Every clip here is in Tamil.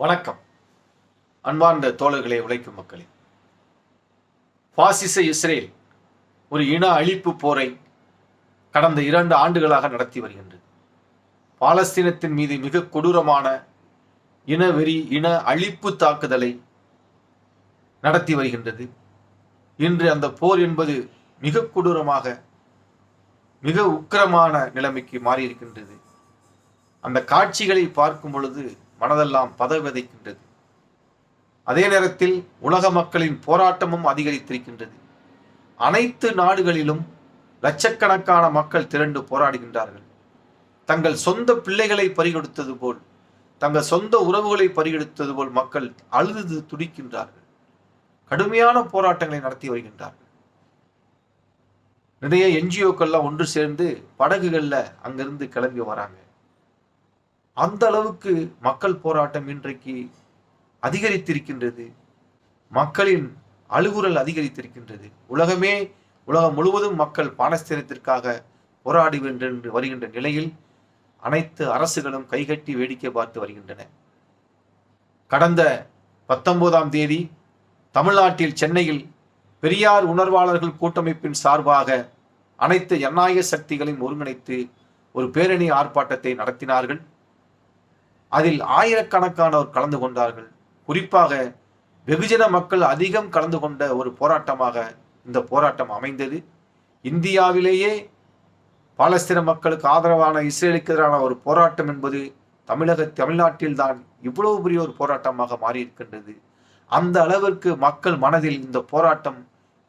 வணக்கம். அன்பார்ந்த தோழர்களே உழைக்கும் மக்களே. பாசிச இஸ்ரேல் ஒரு இன அழிப்பு போரை கடந்த இரண்டு ஆண்டுகளாக நடத்தி வருகின்றது. பாலஸ்தீனத்தின் மீது மிக கொடூரமான இனவெறி இன அழிப்பு தாக்குதலை நடத்தி வருகின்றது. இன்று அந்த போர் என்பது மிக கொடூரமாக மிக உக்கிரமான நிலைமைக்கு மாறியிருக்கின்றது. அந்த காட்சிகளை பார்க்கும் பொழுது மனதெல்லாம் பதவிதைக்கின்றது அதே நேரத்தில் உலக மக்களின் போராட்டமும் அதிகரித்திருக்கின்றது. அனைத்து நாடுகளிலும் லட்சக்கணக்கான மக்கள் திரண்டு போராடுகின்றார்கள். தங்கள் சொந்த பிள்ளைகளை பறிகொடுத்தது போல் தங்கள் சொந்த உறவுகளை பறிகொடுத்தது போல் மக்கள் அழுது துடிக்கின்றார்கள். கடுமையான போராட்டங்களை நடத்தி வருகின்றார்கள். நிறைய என்ஜிஓக்கள்லாம் ஒன்று சேர்ந்து படகுகளில் அங்கிருந்து கிளம்பி வராங்க. அந்த அளவுக்கு மக்கள் போராட்டம் இன்றைக்கு அதிகரித்திருக்கின்றது. மக்களின் அழுகுரல் அதிகரித்திருக்கின்றது. உலகமே உலகம் முழுவதும் மக்கள் பாலஸ்தீனத்திற்காக போராடி என்று வருகின்ற நிலையில் அனைத்து அரசுகளும் கைகட்டி வேடிக்கை பார்த்து வருகின்றன. கடந்த பத்தொன்பதாம் தேதி தமிழ்நாட்டில் சென்னையில் பெரியார் உணர்வாளர்கள் கூட்டமைப்பின் சார்பாக அனைத்து ஜனநாயக சக்திகளையும் ஒருங்கிணைத்து ஒரு பேரணி ஆர்ப்பாட்டத்தை நடத்தினார்கள். அதில் ஆயிரக்கணக்கானோர் கலந்து கொண்டார்கள். குறிப்பாக வெகுஜன மக்கள் அதிகம் கலந்து கொண்ட ஒரு போராட்டமாக இந்த போராட்டம் அமைந்தது. இந்தியாவிலேயே பாலஸ்தீன மக்களுக்கு ஆதரவான இஸ்ரேலுக்கு எதிரான ஒரு போராட்டம் என்பது தமிழக தமிழ்நாட்டில்தான் இவ்வளவு பெரிய ஒரு போராட்டமாக மாறியிருக்கின்றது. அந்த அளவிற்கு மக்கள் மனதில் இந்த போராட்டம்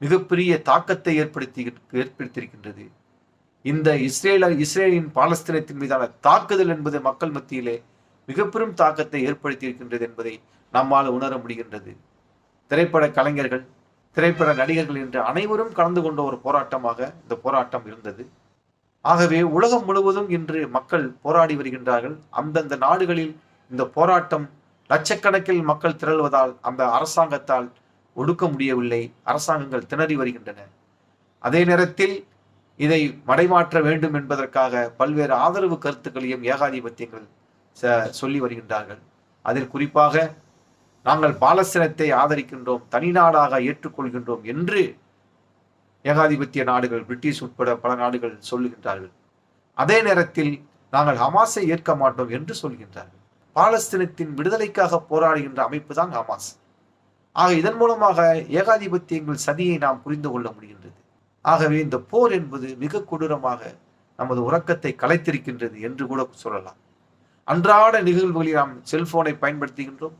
மிகப்பெரிய தாக்கத்தை ஏற்படுத்தி ஏற்படுத்தியிருக்கின்றது. இந்த இஸ்ரேல இஸ்ரேலின் பாலஸ்தீனத்தின் மீதான தாக்குதல் என்பது மக்கள் மத்தியிலே மிக பெரும் தாக்கத்தை ஏற்படுத்தியிருக்கின்றது என்பதை நம்மால் உணர முடிகின்றது. திரைப்பட கலைஞர்கள் திரைப்பட நடிகர்கள் என்று அனைவரும் கலந்து கொண்ட ஒரு போராட்டமாக இந்த போராட்டம் இருந்தது. ஆகவே உலகம் முழுவதும் இன்று மக்கள் போராடி வருகின்றார்கள். அந்தந்த நாடுகளில் இந்த போராட்டம் லட்சக்கணக்கில் மக்கள் திரள்வதால் அந்த அரசாங்கத்தால் ஒடுக்க முடியவில்லை. அரசாங்கங்கள் திணறி வருகின்றன. அதே நேரத்தில் இதை மடைமாற்ற வேண்டும் என்பதற்காக பல்வேறு ஆதரவு கருத்துக்களையும் ஏகாதிபத்தியங்கள் சொல்லி வருகின்றார்கள். அதில் குறிப்பாக நாங்கள் பாலஸ்தீனத்தை ஆதரிக்கின்றோம் தனி நாடாக ஏற்றுக்கொள்கின்றோம் என்று ஏகாதிபத்திய நாடுகள் பிரிட்டிஷ் உட்பட பல நாடுகள் சொல்லுகின்றார்கள். அதே நேரத்தில் நாங்கள் ஹமாஸை ஏற்க மாட்டோம் என்று சொல்கின்றார்கள். பாலஸ்தீனத்தின் விடுதலைக்காக போராடுகின்ற அமைப்பு தான் ஹமாஸ். ஆக இதன் மூலமாக ஏகாதிபத்தியங்கள் சதியை நாம் புரிந்து கொள்ள முடிகின்றது. ஆகவே இந்த போர் என்பது மிக கொடூரமாக நமது உறக்கத்தை கலைத்திருக்கின்றது என்று கூட சொல்லலாம். அன்றாட நிகழ்வுகளில் நாம் செல்போனை பயன்படுத்துகின்றோம்.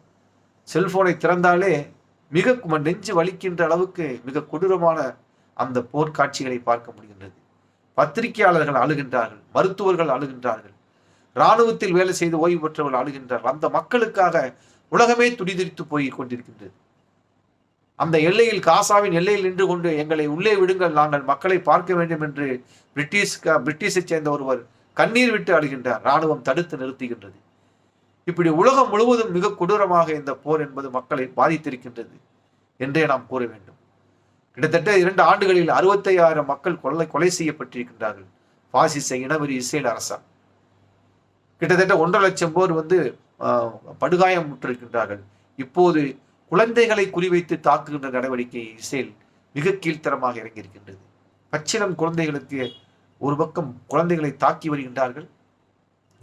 செல்போனை திறந்தாலே மிக நெஞ்சு வலிக்கின்ற அளவுக்கு மிக கொடூரமான அந்த போர்க்காட்சிகளை பார்க்க முடிகின்றது. பத்திரிகையாளர்கள் அழுகின்றார்கள் மருத்துவர்கள் அழுகின்றார்கள் இராணுவத்தில் வேலை செய்து ஓய்வு பெற்றவர்கள் அழுகின்றார்கள். அந்த மக்களுக்காக உலகமே துடிதுடித்து போய் கொண்டிருக்கின்றது. அந்த எல்லையில் காசாவின் எல்லையில் நின்று கொண்டு எங்களை உள்ளே விடுங்கள் நாங்கள் மக்களை பார்க்க வேண்டும் என்று பிரிட்டிஷ் பிரிட்டிஷை சேர்ந்த ஒருவர் கண்ணீர் விட்டு அழுகின்றார். இராணுவம் தடுத்து நிறுத்துகின்றது. இப்படி உலகம் முழுவதும் மிக கொடூரமாக இந்த போர் என்பது மக்களை பாதித்திருக்கின்றது என்றே நாம் கூற வேண்டும். கிட்டத்தட்ட இரண்டு ஆண்டுகளில் அறுபத்தையாயிரம் மக்கள் கொலை கொலை செய்யப்பட்டிருக்கின்றார்கள். பாசிச இனவெறி இஸ்ரேல் அரசால். கிட்டத்தட்ட ஒன்றரை லட்சம் பேர் வந்து படுகாயம் முற்றிருக்கின்றார்கள். இப்போது குழந்தைகளை குறிவைத்து தாக்குகின்ற நடவடிக்கை இஸ்ரேல் மிக கீழ்த்தரமாக இறங்கியிருக்கின்றது. பச்சிலம் குழந்தைகளுக்கு ஒரு பக்கம் குழந்தைகளை தாக்கி வருகின்றார்கள்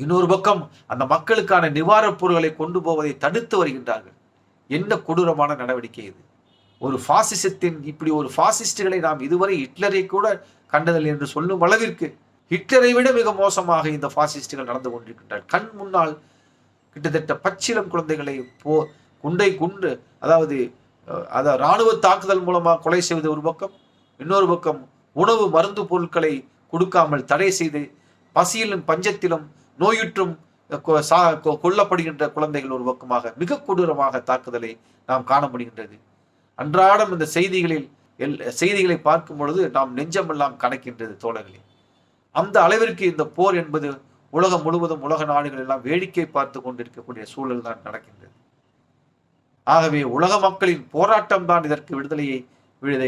இன்னொரு பக்கம் அந்த மக்களுக்கான நிவாரணப் பொருட்களை கொண்டு போவதை தடுத்து வருகின்றார்கள். என்ன கொடூரமான நடவடிக்கை இது? ஒரு பாசிசத்தின் இப்படி ஒரு பாசிஸ்டுகளை நாம் இதுவரை ஹிட்லரை கூட கண்டதில்லை என்று சொல்லும் அளவிற்கு ஹிட்லரை விட மிக மோசமாக இந்த பாசிஸ்டுகள் நடந்து கொண்டிருக்கின்றனர் கண் முன்னால் கிட்டத்தட்ட பச்சிலம் குழந்தைகளை போ குண்டை குண்டு அதாவது அதாவது இராணுவ தாக்குதல் மூலமாக கொலை செய்வது ஒரு பக்கம் இன்னொரு பக்கம் உணவு மருந்து பொருட்களை கொடுக்காமல் தடை செய்து பசியிலும் பஞ்சத்திலும் நோயுற்றும் கொல்லப்படுகின்ற குழந்தைகள் ஒரு பக்கமாக மிக கொடூரமாக தாக்குதலை நாம் காண முடிகின்றது. அன்றாடம் இந்த செய்திகளில் எல் செய்திகளை பார்க்கும் பொழுது நாம் நெஞ்சமெல்லாம் கணக்கின்றது தோழர்களே. அந்த அளவிற்கு இந்த போர் என்பது உலகம் முழுவதும் உலக நாடுகள் எல்லாம் வேடிக்கை பார்த்து கொண்டிருக்கக்கூடிய சூழல் தான் நடக்கின்றது. ஆகவே உலக மக்களின் போராட்டம் தான் இதற்கு விடுதலையை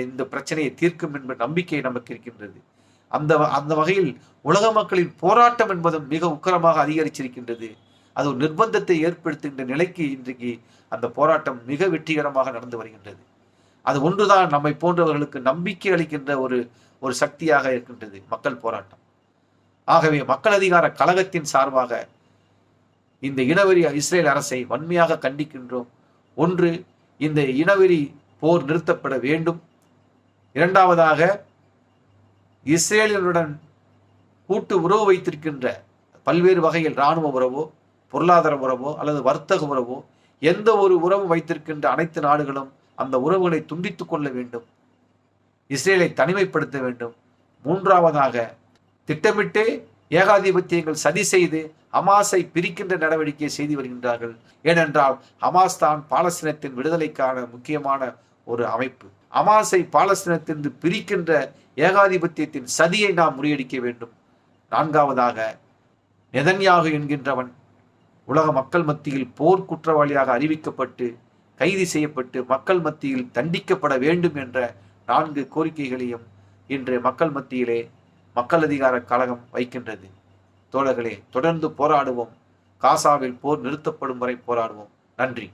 இந்த பிரச்சனையை தீர்க்கும் என்ற நம்பிக்கை நமக்கு இருக்கின்றது. அந்த அந்த வகையில் உலக மக்களின் போராட்டம் என்பதும் மிக உக்கரமாக அதிகரிச்சிருக்கின்றது. அது ஒரு நிர்பந்தத்தை ஏற்படுத்துகின்ற நிலைக்கு இன்றைக்கு அந்த போராட்டம் மிக வெற்றிகரமாக நடந்து வருகின்றது. அது ஒன்றுதான் நம்மை போன்றவர்களுக்கு நம்பிக்கை அளிக்கின்ற ஒரு ஒரு சக்தியாக இருக்கின்றது மக்கள் போராட்டம். ஆகவே மக்கள் அதிகார கழகத்தின் சார்பாக இந்த இனவெறி இஸ்ரேல் அரசை வன்மையாக கண்டிக்கின்றோம். ஒன்று இந்த இனவெறி போர் நிறுத்தப்பட வேண்டும். இரண்டாவதாக இஸ்ரேலினுடன் கூட்டு உறவு வைத்திருக்கின்ற பல்வேறு வகையில் இராணுவ உறவோ பொருளாதார உறவோ அல்லது வர்த்தக உறவோ எந்த ஒரு உறவு வைத்திருக்கின்ற அனைத்து நாடுகளும் அந்த உறவுகளை துண்டித்துக் கொள்ள வேண்டும். இஸ்ரேலை தனிமைப்படுத்த வேண்டும். மூன்றாவதாக திட்டமிட்டே ஏகாதிபத்தியங்கள் சதி செய்து ஹமாஸை பிரிக்கின்ற நடவடிக்கையை செய்து வருகின்றார்கள். ஏனென்றால் ஹமாஸ் தான் பாலஸ்தீனத்தின் விடுதலைக்கான முக்கியமான ஒரு அமைப்பு. அமாசை பாலஸ்தீனத்திலிருந்து பிரிக்கின்ற ஏகாதிபத்தியத்தின் சதியை நாம் முறியடிக்க வேண்டும். நான்காவதாக நெதன்யாகு என்கின்றவன் உலக மக்கள் மத்தியில் போர் குற்றவாளியாக அறிவிக்கப்பட்டு கைது செய்யப்பட்டு மக்கள் மத்தியில் தண்டிக்கப்பட வேண்டும் என்ற நான்கு கோரிக்கைகளையும் இன்று மக்கள் மத்தியிலே மக்கள் அதிகார கழகம் வைக்கின்றது. தோழர்களே தொடர்ந்து போராடுவோம். காசாவில் போர் நிறுத்தப்படும் வரை போராடுவோம். நன்றி.